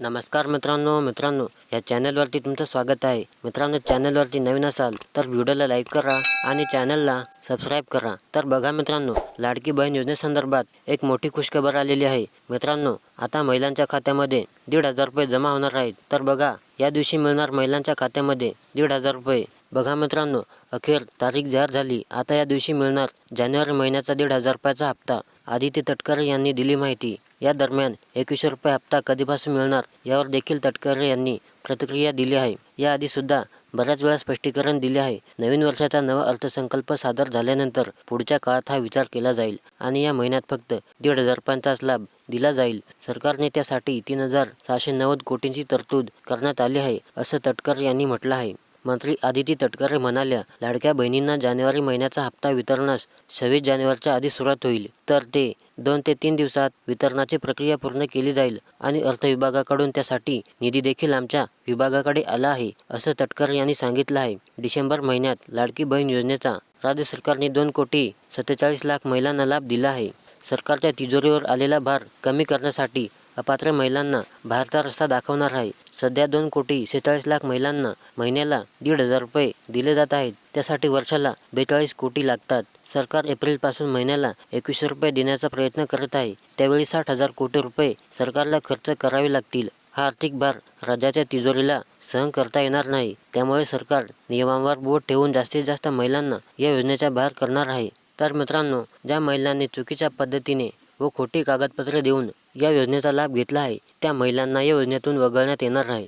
नमस्कार मित्रांनो मित्रांनो या चॅनलवरती तुमचं स्वागत आहे. मित्रांनो चॅनलवरती नवीन असाल तर व्हिडिओला लाईक करा आणि चॅनलला सबस्क्राईब करा. तर बघा मित्रांनो लाडकी बहीण योजनेसंदर्भात एक मोठी खुशखबर आलेली आहे. मित्रांनो आता महिलांच्या खात्यामध्ये दीड हजार रुपये जमा होणार आहेत. तर बघा या दिवशी मिळणार महिलांच्या खात्यामध्ये दीड हजार रुपये. बघा मित्रांनो अखेर तारीख जाहीर झाली. आता या दिवशी मिळणार जानेवारी महिन्याचा दीड हजार रुपयाचा हप्ता. आदित्य तटकरे यांनी दिली माहिती. या दरम्यान एकवीसशे रुपये हप्ता कधीपासून मिळणार यावर देखील तटकरे यांनी प्रतिक्रिया दिली आहे. याआधी सुद्धा बऱ्याच वेळा स्पष्टीकरण दिले आहे. नवीन वर्षाचा नवा अर्थसंकल्प सादर झाल्यानंतर पुढच्या काळात हा विचार केला जाईल आणि या महिन्यात फक्त दीड हजार रुपयांचाच लाभ दिला जाईल. सरकारने त्यासाठी तीन हजार सहाशे नव्वद कोटींची तरतूद करण्यात आली आहे असं तटकरे यांनी म्हटलं आहे. मंत्री आदिती तटकरे म्हणाल्या लाडक्या बहिणींना जानेवारी महिन्याचा हप्ता वितरणास सव्वीस जानेवारीच्या आधी सुरुवात होईल. तर ते दोन ते तीन दिवसात वितरणाची प्रक्रिया पूर्ण केली जाईल आणि अर्थ विभागाकडून त्यासाठी निधी देखील आमच्या विभागाकडे आला आहे असं तटकर यांनी सांगितलं आहे. डिसेंबर महिन्यात लाडकी बहीण योजनेचा राज्य सरकारने दोन कोटी सत्तेचाळीस लाख महिलांना लाभ दिला आहे. सरकारच्या तिजोरीवर आलेला भार कमी करण्यासाठी अपात्र महिलांना भारता रस्ता दाखवणार आहे. सध्या दोन कोटी सेहेचाळीस लाख महिलांना महिन्याला दीड हजार रुपये दिले जात आहेत. त्यासाठी वर्षाला बेचाळीस कोटी लागतात. सरकार एप्रिलपासून महिन्याला एकवीसशे रुपये देण्याचा प्रयत्न करत आहे. त्यावेळी साठ हजार कोटी रुपये सरकारला खर्च करावे लागतील. हा आर्थिक भार राज्याच्या तिजोरीला सहन करता येणार नाही. त्यामुळे सरकार नियमांवर बोट ठेवून जास्तीत जास्त महिलांना या योजनेचा बाहेर करणार आहे. तर मित्रांनो ज्या महिलांनी चुकीच्या पद्धतीने व खोटी कागदपत्रे देऊन या योजनेचा लाभ घेतला आहे. त्या महिलांना या योजनेतून वगळण्यात येणार आहे